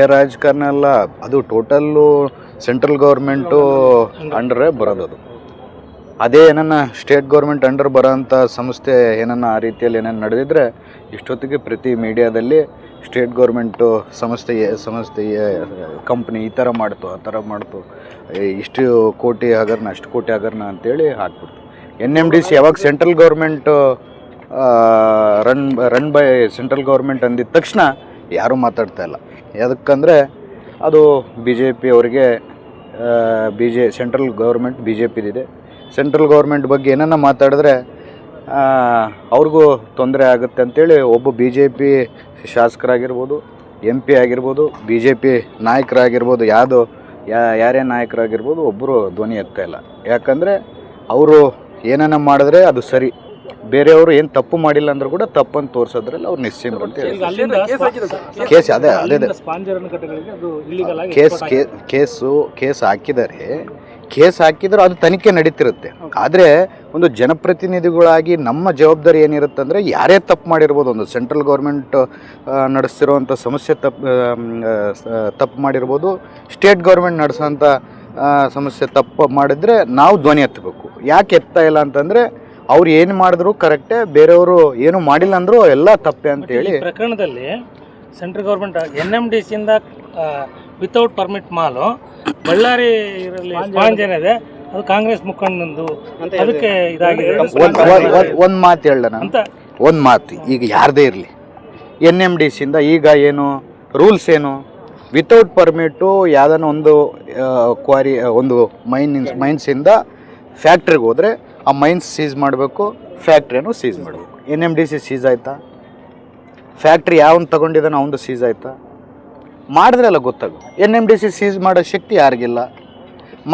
ರಾಜಕಾರಣ ಎಲ್ಲ ಅದು ಟೋಟಲ್ಲು ಸೆಂಟ್ರಲ್ ಗೌರ್ಮೆಂಟು ಅಂಡರೇ ಬರೋದದು ಅದು. ಏನನ್ನ ಸ್ಟೇಟ್ ಗೌರ್ಮೆಂಟ್ ಅಂಡರ್ ಬರೋಂಥ ಸಂಸ್ಥೆ ಏನನ್ನ ಆ ರೀತಿಯಲ್ಲಿ ಏನೇನು ನಡೆದಿದ್ರೆ, ಇಷ್ಟೊತ್ತಿಗೆ ಪ್ರತಿ ಮೀಡಿಯಾದಲ್ಲಿ ಸ್ಟೇಟ್ ಗೌರ್ಮೆಂಟು ಸಂಸ್ಥೆ ಸಂಸ್ಥೆ ಕಂಪ್ನಿ ಈ ಥರ ಮಾಡ್ತು, ಆ ಥರ ಮಾಡ್ತು. ಇಷ್ಟು ಕೋಟಿ ಹಗರ್ನ, ಅಷ್ಟು ಕೋಟಿ ಹಗರ್ನ ಅಂತೇಳಿ ಹಾಕ್ಬಿಡ್ತು. ಎನ್ ಎಂ ಡಿ ಸಿ ಯಾವಾಗ central government run run by central government ಅಂದಿದ ತಕ್ಷಣ ಯಾರೂ ಮಾತಾಡ್ತಾ ಇಲ್ಲ. ಯಾದಕ್ಕಂದರೆ ಅದು ಬಿ ಜೆ ಪಿ ಅವರಿಗೆ B J central government B J ಪಿದಿದೆ ಸೆಂಟ್ರಲ್ ಗೌರ್ಮೆಂಟ್ ಬಗ್ಗೆ ಏನನ್ನ ಮಾತಾಡಿದ್ರೆ ಅವ್ರಿಗೂ ತೊಂದರೆ ಆಗುತ್ತೆ ಅಂತೇಳಿ ಒಬ್ಬ ಬಿ ಜೆ ಪಿ ಶಾಸಕರಾಗಿರ್ಬೋದು ಎಂ ಪಿ ಆಗಿರ್ಬೋದು ಬಿ ಜೆ ಪಿ ನಾಯಕರಾಗಿರ್ಬೋದು, ಯಾವುದು ಯಾರೇ ನಾಯಕರಾಗಿರ್ಬೋದು ಒಬ್ಬರು ಧ್ವನಿ ಎತ್ತಾಯಿಲ್ಲ ಇಲ್ಲ. ಯಾಕಂದರೆ ಅವರು ಏನನ್ನ ಮಾಡಿದ್ರೆ ಅದು ಸರಿ. ಬೇರೆಯವರು ಏನು ತಪ್ಪು ಮಾಡಿಲ್ಲ ಅಂದ್ರೂ ಕೂಡ ತಪ್ಪನ್ನು ತೋರಿಸೋದ್ರಲ್ಲಿ ಅವ್ರು ಅಂತ ಅಲ್ಲಿಂದ ಕೇಸ್ ಅದೇ ಅದೇ ಕೇಸ್ ಕೇಸು ಕೇಸ್ ಹಾಕಿದ್ದಾರೆ ಕೇಸ್ ಹಾಕಿದ್ರು ಅದು ತನಿಖೆ ನಡೀತಿರುತ್ತೆ. ಆದರೆ ಒಂದು ಜನಪ್ರತಿನಿಧಿಗಳಾಗಿ ನಮ್ಮ ಜವಾಬ್ದಾರಿ ಏನಿರುತ್ತೆ ಅಂದರೆ ಯಾರೇ ತಪ್ಪು ಮಾಡಿರ್ಬೋದು ಒಂದು ಸೆಂಟ್ರಲ್ ಗೌರ್ಮೆಂಟ್ ನಡೆಸ್ತಿರೋವಂಥ ಸಮಸ್ಯೆ ತಪ್ಪು ತಪ್ಪು ಮಾಡಿರ್ಬೋದು ಸ್ಟೇಟ್ ಗೌರ್ಮೆಂಟ್ ನಡೆಸೋಂಥ ಸಮಸ್ಯೆ ತಪ್ಪು ಮಾಡಿದ್ರೆ ನಾವು ಧ್ವನಿ ಎತ್ತಬೇಕು. ಯಾಕೆ ಎತ್ತಾ ಇಲ್ಲ ಅಂತಂದರೆ ಅವ್ರು ಏನು ಮಾಡಿದ್ರು ಕರೆಕ್ಟೇ ಬೇರೆಯವರು ಏನು ಮಾಡಿಲ್ಲ ಅಂದರೂ ಎಲ್ಲ ತಪ್ಪೆ ಅಂತ ಹೇಳಿ ಈ ಪ್ರಕರಣದಲ್ಲಿ central government N M D ಸಿಯಿಂದ without permit ಮಾಲು ಬಳ್ಳಾರಿ ಇರಲಿ ಸ್ಪಾಂಜ್ ಏನಿದೆ ಅದು ಕಾಂಗ್ರೆಸ್ ಮುಖಂಡಂದು ಅದಕ್ಕೆ ಇದಾಗಿದೆ. ಒಂದು ಮಾತು ಹೇಳೋಣ ನಾನು. ಅಂತ? ಒಂದು ಮಾತು ಈಗ ಯಾರದೇ ಇರಲಿ. ಎನ್ ಎಂ ಡಿ ಸಿಯಿಂದ ಈಗ ಏನು ರೂಲ್ಸ್ ಏನು? ವಿತೌಟ್ ಪರ್ಮಿಟು ಯಾವ್ದಾನ ಒಂದು ಕ್ವಾರಿ ಒಂದು ಮೈನ್ ಮೈನ್ಸಿಂದ ಫ್ಯಾಕ್ಟ್ರಿಗೆ ಹೋದರೆ ಆ ಮೈನ್ಸ್ ಸೀಸ್ ಮಾಡಬೇಕು, ಫ್ಯಾಕ್ಟ್ರಿಯನ್ನು ಸೀಸ್ ಮಾಡಬೇಕು. N M D C seize ಆಯಿತಾ? ಫ್ಯಾಕ್ಟ್ರಿ ಯಾವನ್ ತಗೊಂಡಿದ್ದಾನೆ ಅವನು ಸೀಸ್ ಆಯಿತಾ? ಮಾಡಿದ್ರೆಲ್ಲ ಗೊತ್ತಾಗು. N M D C seize ಮಾಡೋ ಶಕ್ತಿ ಯಾರಿಗಿಲ್ಲ?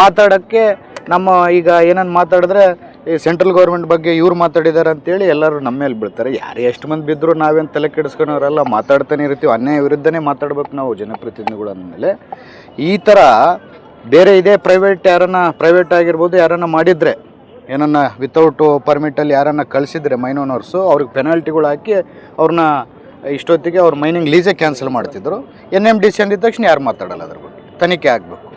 ಮಾತಾಡೋಕ್ಕೆ ನಮ್ಮ ಈಗ ಏನನ್ನು ಮಾತಾಡಿದ್ರೆ, ಈ ಸೆಂಟ್ರಲ್ ಗೌರ್ಮೆಂಟ್ ಬಗ್ಗೆ ಇವ್ರು ಮಾತಾಡಿದ್ದಾರೆ ಅಂತೇಳಿ ಎಲ್ಲರೂ ನಮ್ಮ ಮೇಲೆ ಬಿಡ್ತಾರೆ ಯಾರು ಎಷ್ಟು ಮಂದಿ ಬಿದ್ದರೂ ನಾವೇನು ತಲೆ ಕೆಡಿಸ್ಕೊಂಡವರೆಲ್ಲ ಮಾತಾಡ್ತಾನೆ ಇರ್ತೀವಿ. ಅನ್ಯಾಯ ವಿರುದ್ಧನೇ ಮಾತಾಡ್ಬೇಕು ನಾವು ಜನಪ್ರತಿನಿಧಿಗಳು ಅಂದಮೇಲೆ. ಈ ಥರ ಬೇರೆ ಇದೇ ಪ್ರೈವೇಟ್ ಯಾರನ್ನ ಪ್ರೈವೇಟ್ ಆಗಿರ್ಬೋದು ಯಾರನ್ನ ಮಾಡಿದರೆ ಏನನ್ನ ವಿತೌಟ್ ಪರ್ಮಿಟಲ್ಲಿ ಯಾರನ್ನ ಕಳಿಸಿದ್ರೆ ಮೈನ್ ಓನರ್ಸು ಅವ್ರಿಗೆ ಪೆನಾಲ್ಟಿಗಳು ಹಾಕಿ ಅವ್ರನ್ನ ಇಷ್ಟೊತ್ತಿಗೆ ಅವ್ರ ಮೈನಿಂಗ್ ಲೀಸೇ ಕ್ಯಾನ್ಸಲ್ ಮಾಡ್ತಿದ್ರು. ಎನ್ ಎಂ ಡಿ ಸಿ ಅಂದಿದ ತಕ್ಷಣ ಯಾರು ಮಾತಾಡಲ್ಲ ಅದ್ರ ಬಗ್ಗೆ? ತನಿಖೆ ಆಗಬೇಕು.